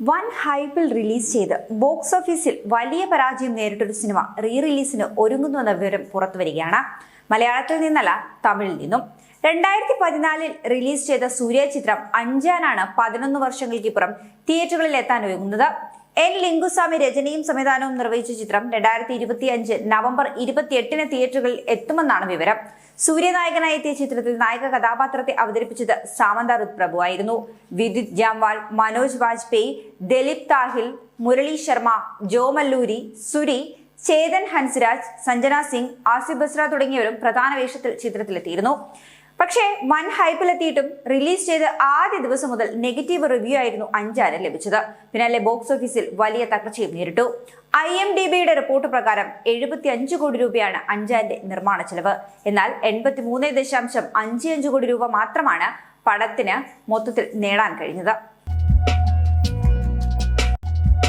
വൻ ഹൈപ്പിൽ റിലീസ് ചെയ്ത് ബോക്സ് ഓഫീസിൽ വലിയ പരാജയം നേരിട്ടൊരു സിനിമ റീ റിലീസിന് ഒരുങ്ങുന്നുവെന്ന വിവരം പുറത്തു വരികയാണ്. മലയാളത്തിൽ നിന്നല്ല തമിഴിൽ നിന്നും. രണ്ടായിരത്തി പതിനാലിൽ റിലീസ് ചെയ്ത സൂര്യ ചിത്രം അഞ്ചാനാണ് പതിനൊന്ന് വർഷങ്ങൾക്കിപ്പുറം തിയേറ്ററുകളിൽ എത്താൻ ഒരുങ്ങുന്നത്. എൻ ലിംഗുസ്വാമി രചനയും സംവിധാനവും നിർവഹിച്ച ചിത്രം രണ്ടായിരത്തി ഇരുപത്തി അഞ്ച് നവംബർ ഇരുപത്തിയെട്ടിന് തിയേറ്ററുകളിൽ എത്തുമെന്നാണ് വിവരം. സൂര്യനായകനായി എത്തിയ ചിത്രത്തിൽ നായക കഥാപാത്രത്തെ അവതരിപ്പിച്ചത് സാമന്ത റുത് പ്രഭു ആയിരുന്നു. വിദ്യുത് ജാംവാൾ മനോജ് വാജ്പേയി ദിലീപ് താഹിൽ മുരളി ശർമ്മ ജോ മല്ലൂരി സുരി ചേതൻ ഹൻസ്രാജ് സഞ്ജന സിംഗ് ആസിഫ് ബസ്ര തുടങ്ങിയവരും പ്രധാന വേഷത്തിൽ ചിത്രത്തിലെത്തിയിരുന്നു. പക്ഷേ വൻ ഹൈപ്പിലെത്തിയിട്ടും റിലീസ് ചെയ്ത് ആദ്യ ദിവസം മുതൽ നെഗറ്റീവ് റിവ്യൂ ആയിരുന്നു അഞ്ചാന് ലഭിച്ചത്. പിന്നാലെ ബോക്സ് ഓഫീസിൽ വലിയ തകർച്ചയും നേരിട്ടു. ഐ എം ഡി ബിയുടെ റിപ്പോർട്ട് പ്രകാരം എഴുപത്തി അഞ്ച് കോടി രൂപയാണ് അഞ്ചാന്റെ നിർമ്മാണ ചെലവ്. എന്നാൽ എൺപത്തി മൂന്ന് ദശാംശം അഞ്ച് അഞ്ച് കോടി രൂപ മാത്രമാണ് പടത്തിന് മൊത്തത്തിൽ നേടാൻ കഴിഞ്ഞത്.